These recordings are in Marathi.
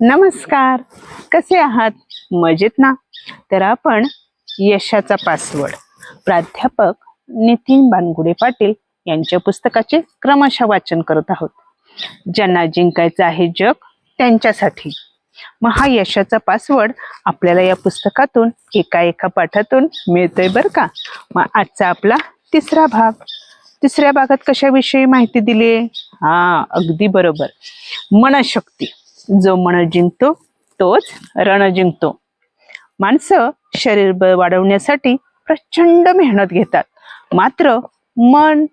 नमस्कार. कसे आहात? मजेत ना? तर आपण यशाचा पासवर्ड. प्राध्यापक नितीन बानगुडे पाटील यांच्या पुस्तकाचे क्रमशः वाचन करत आहोत. ज्यांना जिंकायचं आहे जग त्यांच्यासाठी. मग हा यशाचा पासवर्ड आपल्याला या पुस्तकातून एका एका पाठातून मिळतोय बरं का? मग आजचा आपला तिसरा भाग. तिसऱ्या भागात कशाविषयी माहिती दिली हा अगदी बरोबर. मनशक्ती. जो मन जिंकतो तोच रण जिंकतो. माणसं शरीर बळ वाढवण्यासाठी प्रचंड मेहनत घेतात. मात्र मन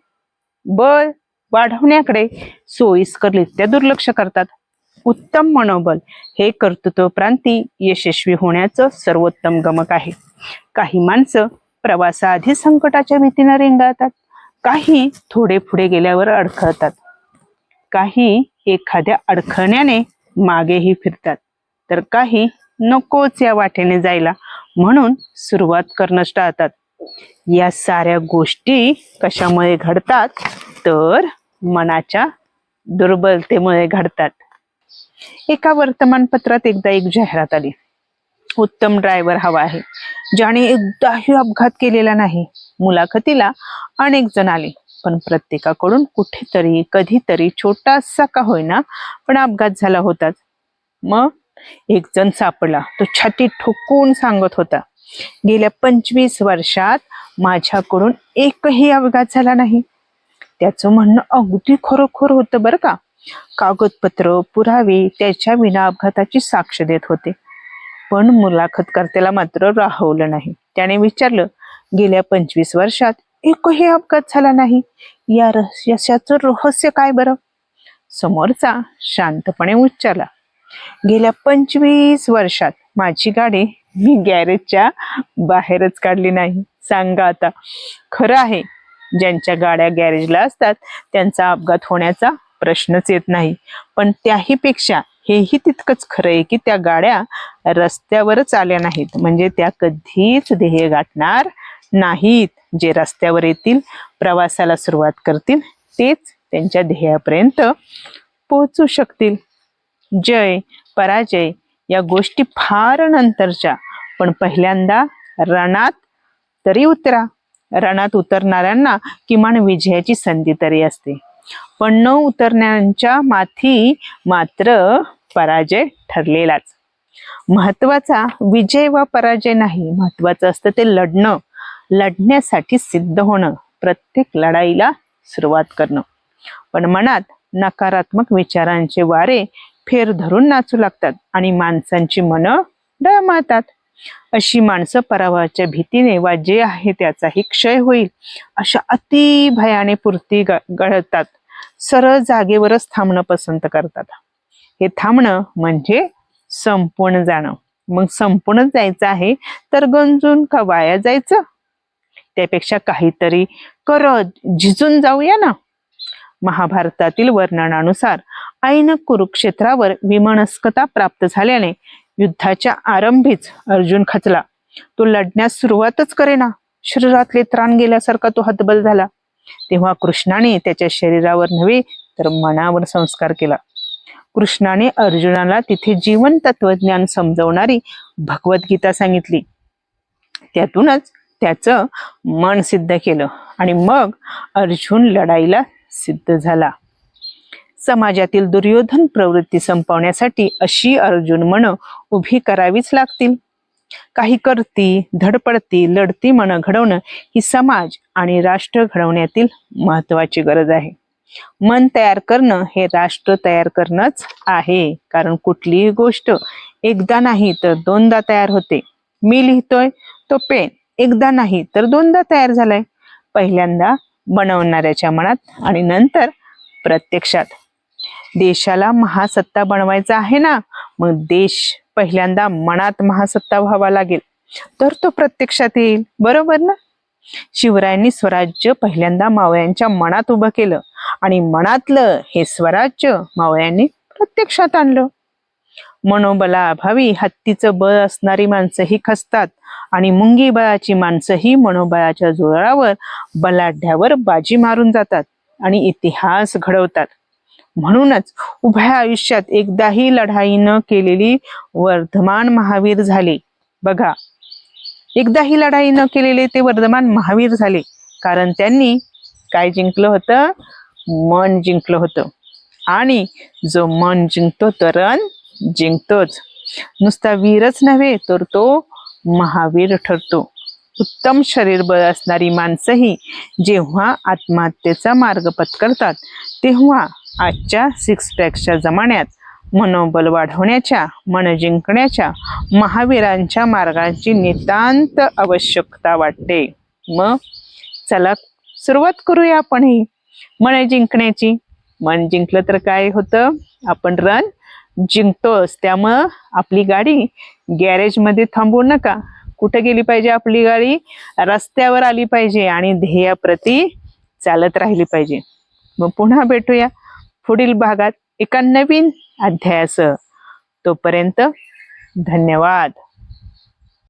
बळ वाढवण्याकडे सोयीस्कररित्या दुर्लक्ष करतात. उत्तम मनोबल हे कर्तृत्वप्रांती यशस्वी होण्याचं सर्वोत्तम गमक आहे. काही माणसं प्रवासाआधी संकटाच्या भीतीनं रेंगाळतात. काही थोडे पुढे गेल्यावर अडखळतात. काही एखाद्या अडखळण्याने मागेही फिरतात. तर काही नकोच या वाटेने जायला म्हणून सुरुवात करणंच टाळतात. या साऱ्या गोष्टी कशामुळे घडतात? तर मनाच्या दुर्बलतेमुळे घडतात. एका वर्तमानपत्रात एकदा एक जाहिरात आली. उत्तम ड्रायव्हर हवा आहे. ज्याने एकदाही अपघात केलेला नाही. मुलाखतीला अनेक जण आले. पण प्रत्येकाकडून कुठेतरी कधीतरी छोटासा का होईना पण अपघात झाला होताच मग एक जण सापडला. तो छाती ठोकून सांगत होता गेल्या पंचवीस वर्षात माझ्याकडून एकही अपघात झाला नाही. त्याचं म्हणणं अगदी खरोखर होतं बरं का. कागदपत्र पुरावे त्याच्या विना अपघाताची साक्ष देत होते. पण मुलाखतकर्त्याला मात्र राहवलं नाही. त्याने विचारलं गेल्या पंचवीस वर्षात एकही अपघात झाला नाही. या रहस्य- यशाचं रहस्य काय बरं? समोरचा शांतपणे उच्चारला. गेल्या पंचवीस वर्षात माझी गाडी मी गॅरेजच्या बाहेरच काढली नाही. सांगा आता. खरं आहे ज्यांच्या गाड्या गॅरेजला असतात त्यांचा अपघात होण्याचा प्रश्नच येत नाही. पण त्याही पेक्षा हेही तितकंच खरं आहे की त्या गाड्या रस्त्यावरच आल्या नाहीत. म्हणजे त्या कधीच ध्येय गाठणार नाहीत जे रस्त्यावर येतील प्रवासाला सुरुवात करतील तेच त्यांच्या ध्येयापर्यंत पोहोचू शकतील. जय पराजय या गोष्टी फार नंतरच्या पण पहिल्यांदा रणात तरी उतरा. रणात उतरणाऱ्यांना किमान विजयाची संधी तरी असते. पण न उतरण्याच्या माथी मात्र पराजय ठरलेलाच. महत्त्वाचा विजय व पराजय नाही महत्वाचं असतं ते लढणं. लढण्यासाठी सिद्ध होणं प्रत्येक लढाईला सुरुवात करणं. पण मनात नकारात्मक विचारांचे वारे फेर धरून नाचू लागतात आणि माणसांची मनं डळमळतात. अशी माणसं पराभवाच्या भीतीने वा जे आहे त्याचाही क्षय होईल अशा अति भयाने पुरती ग- गळतात. सरळ जागेवरच थांबणं पसंत करतात. हे थांबणं म्हणजे संपूर्ण जाणं. मग संपूर्ण जायचं आहे तर गंजून का वाया जायचं? त्यापेक्षा काहीतरी करत झिजून जाऊया ना. महाभारतातील वर्णनानुसार ऐन कुरुक्षेत्रावर विमनस्कता प्राप्त झाल्याने युद्धाच्या आरंभीच अर्जुन खचला. तो लढण्यास सुरुवातच करेना. शरीरातले त्राण गेल्यासारखा तो हतबल झाला. तेव्हा कृष्णाने त्याच्या शरीरावर नव्हे तर मनावर संस्कार केला. कृष्णाने अर्जुनाला तिथे जीवन तत्वज्ञान समजवणारी भगवद्गीता सांगितली. त्यातूनच त्याचं मन सिद्ध केलं आणि मग अर्जुन लढाईला सिद्ध झाला. समाजातील दुर्योधन प्रवृत्ती संपवण्यासाठी अशी अर्जुन मन उभी करावीच लागतील. काही करती धडपडती लढती मन घडवणं ही समाज आणि राष्ट्र घडवण्यातील महत्वाची गरज आहे. मन तयार करणं हे राष्ट्र तयार करणंच आहे कारण कुठलीही गोष्ट एकदा नाही तर दोनदा तयार होते. मी लिहितोय तो पेन. एकदा नाही तर दोनदा तयार झालाय. पहिल्यांदा बनवणाऱ्याच्या मनात आणि नंतर प्रत्यक्षात. देशाला महासत्ता बनवायचा आहे ना मग देश पहिल्यांदा मनात महासत्ता व्हावा लागेल. तर तो प्रत्यक्षात येईल बरोबर ना? शिवरायांनी स्वराज्य पहिल्यांदा मावळ्यांच्या मनात उभं केलं आणि मनातलं हे स्वराज्य मावळ्यांनी प्रत्यक्षात आणलं. मनोबलाअभावी हत्तीचं बळ असणारी माणसंही खसतात आणि मुंगी बळाची माणसंही मनोबळाच्या जोरावर बलाढ्यावर बाजी मारून जातात आणि इतिहास घडवतात. म्हणूनच उभ्या आयुष्यात एकदाही लढाई न केलेली वर्धमान महावीर झाले. बघा एकदाही लढाई न केलेले ते वर्धमान महावीर झाले कारण त्यांनी काय जिंकलं होतं? मन जिंकलं होतं. आणि जो मन जिंकतो तरण जिंकतोच. नुसता वीरच नव्हे तर तो महावीर ठरतो. उत्तम शरीर बळ असणारी माणसंही जेव्हा आत्महत्येचा मार्ग पत्करतात तेव्हा आजच्या सिक्स पॅकच्या जमान्यात मनोबल वाढवण्याच्या मन जिंकण्याच्या महावीरांच्या मार्गांची नितांत आवश्यकता वाटते. मग चला सुरुवात करूया आपणही. मन जिंकण्याची. मन जिंकलं तर काय होतं? आपण रन जिंकतोस त्यामुळं आपली गाडी गॅरेजमध्ये थांबू नका. कुठं गेली पाहिजे आपली गाडी? रस्त्यावर आली पाहिजे आणि ध्येयाप्रती चालत राहिली पाहिजे. मग पुन्हा भेटूया पुढील भागात एका नवीन अध्यायासह. तोपर्यंत धन्यवाद.